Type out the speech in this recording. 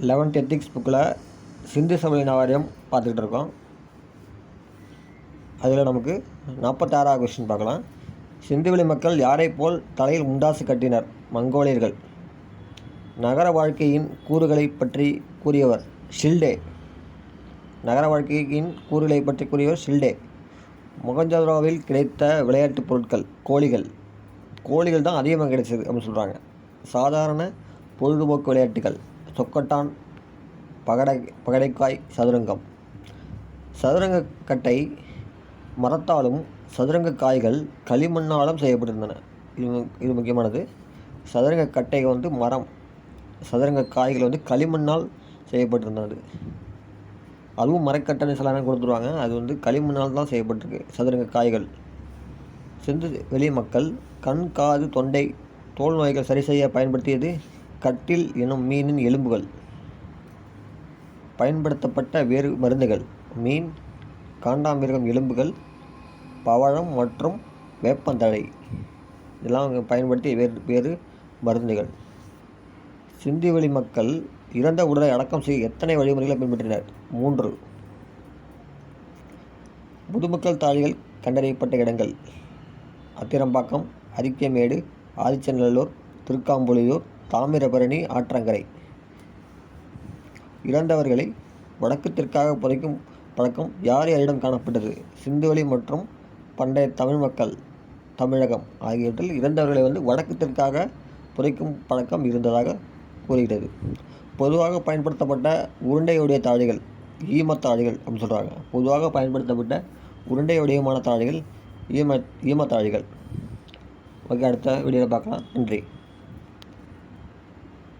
Eleventh ethics புக்கில் சிந்து சமய நாகரிகம் பார்த்துக்கிட்டு இருக்கோம். அதில் நமக்கு நாற்பத்தாறாவது கொஸ்டின் பார்க்கலாம். சிந்துவெளி மக்கள் யாரை போல் தலையில் முண்டாசு கட்டினர்? மங்கோலியர்கள். நகர வாழ்க்கையின் கூறுகளை பற்றி கூறியவர் ஷில்டே. நகர வாழ்க்கையின் கூறுகளை பற்றி கூறியவர் ஷில்டே. முகஞ்சதுராவில் கிடைத்த விளையாட்டுப் பொருட்கள் கோழிகள். கோழிகள் தான் அதிகமாக கிடைச்சது அப்படின்னு சொல்கிறாங்க சாதாரண பொழுதுபோக்கு விளையாட்டுகள். சொக்கட்டான் பகடை பகடைக்காய் சதுரங்கம். சதுரங்க கட்டை மரத்தாலும் சதுரங்க காய்கள் களிமண்ணாலும் செய்யப்பட்டிருந்தன. இது இது முக்கியமானது. சதுரங்க கட்டை வந்து மரம். சதுரங்க காய்கள் வந்து களிமண்ணால் செய்யப்பட்டிருந்தது. அதுவும் மரக்கட்டை சிலான கொடுத்துருவாங்க. அது வந்து களிமண்ணால் தான் செய்யப்பட்டிருக்கு சதுரங்க காய்கள் சிந்து வெளி மக்கள் கண் காது தொண்டை தோல் நோய்கள் சரி செய்ய பயன்படுத்தியது கட்டில் எனும் மீனின் எலும்புகள். பயன்படுத்தப்பட்ட வேறு மருந்துகள். மீன் காண்டாமிருகம் எலும்புகள் பவழம் மற்றும் வேப்பந்தழை. இதெல்லாம் அவங்க பயன்படுத்திய வேறு வேறு மருந்துகள். சிந்துவெளி மக்கள் இறந்த உடலை அடக்கம் செய்ய எத்தனை வழிமுறைகளை பின்பற்றினர்? மூன்று. முதுமக்கள் தாழிகள் கண்டறியப்பட்ட இடங்கள். அத்திரம்பாக்கம் அரிக்கமேடு ஆதிச்சநல்லூர் திருக்காம்புலியூர் தாமிரபரணி ஆற்றங்கரை. இறந்தவர்களை வடக்கு தெற்காக புதைக்கும் பழக்கம் யார் யாரிடம் காணப்பட்டது? சிந்துவெளி மற்றும் பண்டைய தமிழ் மக்கள் தமிழகம் ஆகியவற்றில் இறந்தவர்களை வந்து வடக்கு தெற்காக புதைக்கும் பழக்கம் இருந்ததாக கூறுகிறது. பொதுவாக பயன்படுத்தப்பட்ட உருண்டையுடைய தாழிகள் ஈமத்தாழிகள் அப்படின்னு சொல்கிறாங்க பொதுவாக பயன்படுத்தப்பட்ட உருண்டையுடையமான தாழிகள் ஈம ஈமத்தாழிகள் ஓகே அடுத்த வீடியோவில் பார்க்கலாம். நன்றி.